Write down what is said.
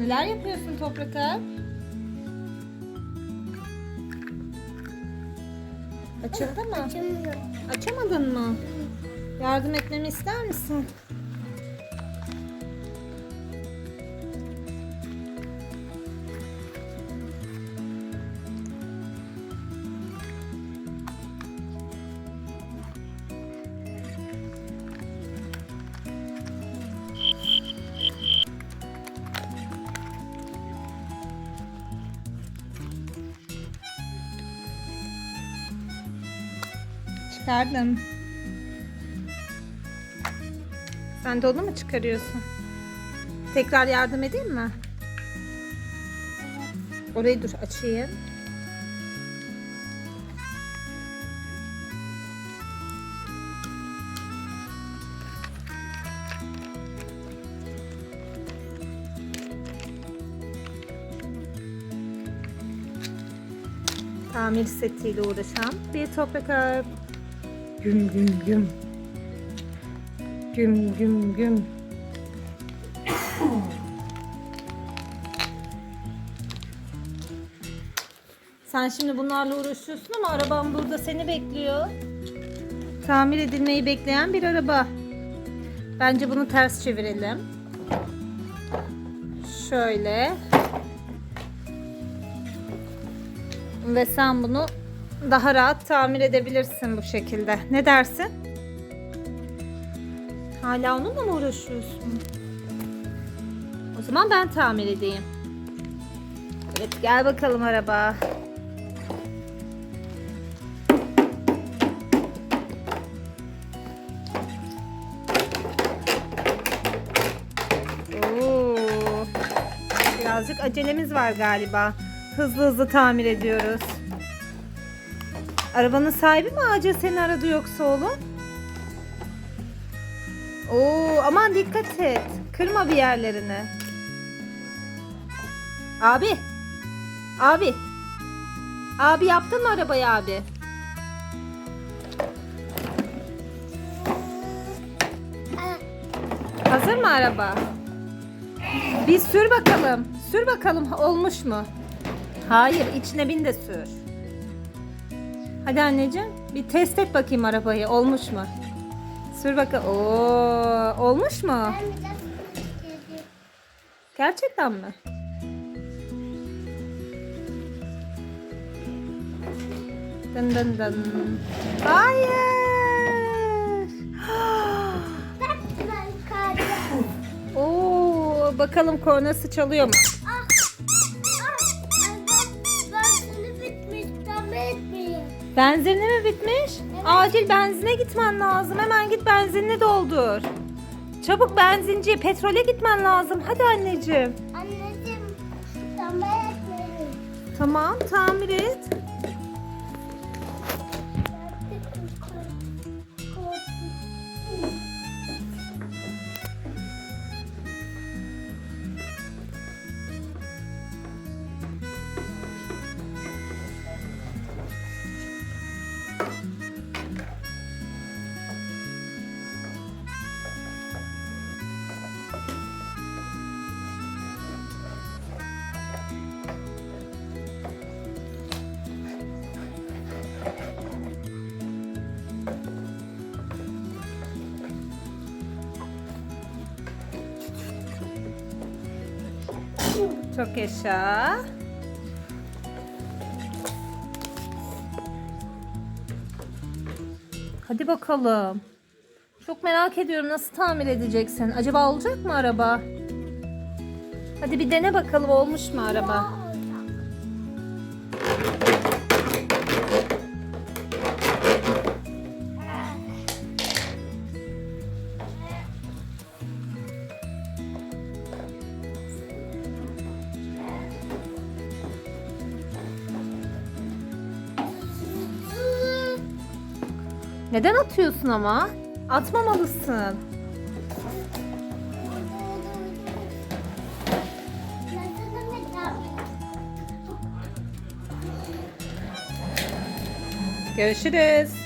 Neler yapıyorsun Toprak Alp? Açıldı mı? Açamıyorum. Açamadın mı? Yardım etmemi ister misin? Çıkardım. Sen de onu mu çıkarıyorsun? Tekrar yardım edeyim mi? Orayı dur açayım. Tamir setiyle uğraşan bir toprak. Güm güm güm. Güm güm güm. Sen şimdi bunlarla uğraşıyorsun ama araban burada seni bekliyor. Tamir edilmeyi bekleyen bir araba. Bence bunu ters çevirelim. Şöyle. Ve sen bunu daha rahat tamir edebilirsin bu şekilde. Ne dersin? Hala onunla mı uğraşıyorsun? O zaman ben tamir edeyim. Evet gel bakalım araba. Oo. Birazcık acelemiz var galiba. Hızlı hızlı tamir ediyoruz. Arabanın sahibi mi acil seni aradı yoksa oğlum? Oo, aman dikkat et. Kırma bir yerlerini. Abi. Abi. Abi yaptın mı arabayı abi? Hazır mı araba? Bir sür bakalım. Sür bakalım olmuş mu? Hayır, içine bin de sür. Hadi anneciğim, bir test et bakayım arabayı. Olmuş mu? Sür bakalım. Oo, olmuş mu? Gerçekten mi? Dın dın dın. Hayır. Oo, bakalım kornası çalıyor mu? Benzini mi bitmiş? Acil benzine gitmen lazım. Hemen git benzinini doldur. Çabuk benzinciye, petrole gitmen lazım. Hadi anneciğim. Anneciğim. Tamam etmeyeyim. Tamam, tamir et. Çok yaşa. Hadi bakalım. Çok merak ediyorum nasıl tamir edeceksin? Acaba olacak mı araba? Hadi bir dene bakalım olmuş mu araba? Neden atıyorsun ama? Atmamalısın. Görüşürüz.